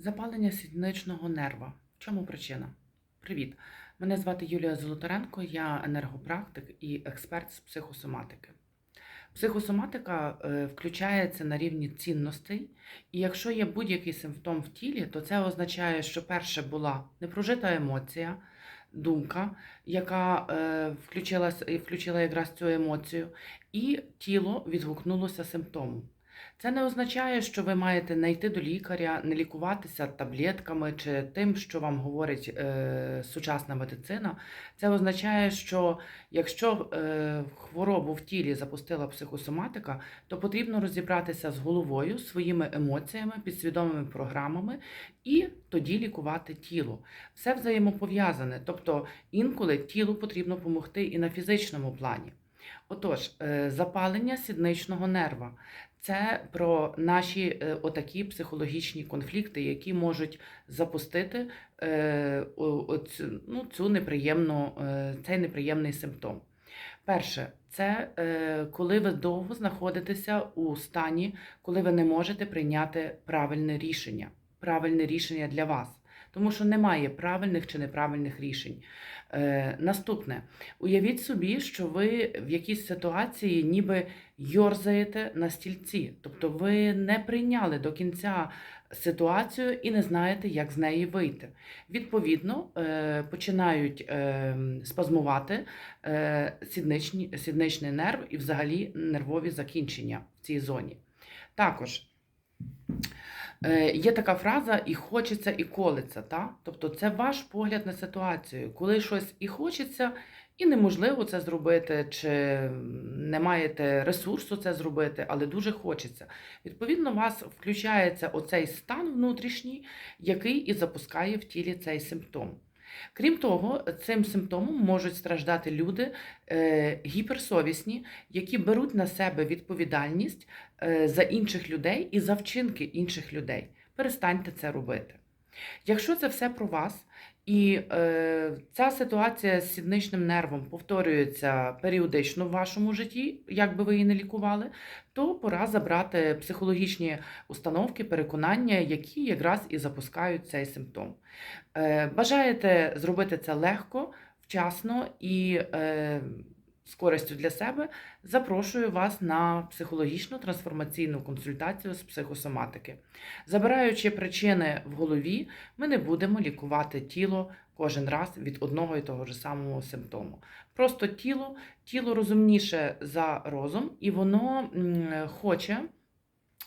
Запалення сідничного нерва. В чому причина? Привіт! Мене звати Юлія Золотаренко, я енергопрактик і експерт з психосоматики. Психосоматика е, включається на рівні цінностей, і якщо є будь-який симптом в тілі, то це означає, що перше була непрожита емоція, думка, яка е, включилась, включила якраз цю емоцію, і тіло відгукнулося симптомом. Це не означає, що ви маєте не йти до лікаря, не лікуватися таблетками чи тим, що вам говорить е, сучасна медицина. Це означає, що якщо е, хворобу в тілі запустила психосоматика, то потрібно розібратися з головою, своїми емоціями, підсвідомими програмами і тоді лікувати тіло. Все взаємопов'язане, тобто інколи тілу потрібно допомогти і на фізичному плані. Отож, е, запалення сідничного нерва це про наші е, отакі психологічні конфлікти, які можуть запустити е, ну, цю неприємну, цей неприємний симптом. Перше, це коли ви довго знаходитеся у стані, коли ви не можете прийняти правильне рішення, правильне рішення для вас. Тому що немає правильних чи неправильних рішень. Е, наступне, уявіть собі, що ви в якійсь ситуації ніби йорзаєте на стільці, тобто ви не прийняли до кінця ситуацію і не знаєте, як з неї вийти. Відповідно, е, починають е, спазмувати е, сідничні, сідничний нерв і взагалі нервові закінчення в цій зоні. Також Є така фраза і хочеться, і колеться. Та? Тобто це ваш погляд на ситуацію, коли щось і хочеться, і неможливо це зробити, чи не маєте ресурсу це зробити, але дуже хочеться. Відповідно, вас включається оцей стан внутрішній, який і запускає в тілі цей симптом. Крім того, цим симптомом можуть страждати люди е, гіперсовісні, які беруть на себе відповідальність е, за інших людей і за вчинки інших людей. Перестаньте це робити. Якщо це все про вас, і е, ця ситуація з сідничним нервом повторюється періодично в вашому житті, як би ви її не лікували, то пора забрати психологічні установки, переконання, які якраз і запускають цей симптом. Е, бажаєте зробити це легко, вчасно і е, з користю для себе, запрошую вас на психологічну трансформаційну консультацію з психосоматики. Забираючи причини в голові, ми не будемо лікувати тіло кожен раз від одного і того ж самого симптому. Просто тіло, тіло розумніше за розум, і воно хоче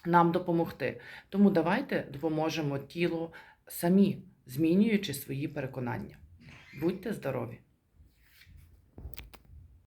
нам допомогти. Тому давайте допоможемо тілу самі, змінюючи свої переконання. Будьте здорові!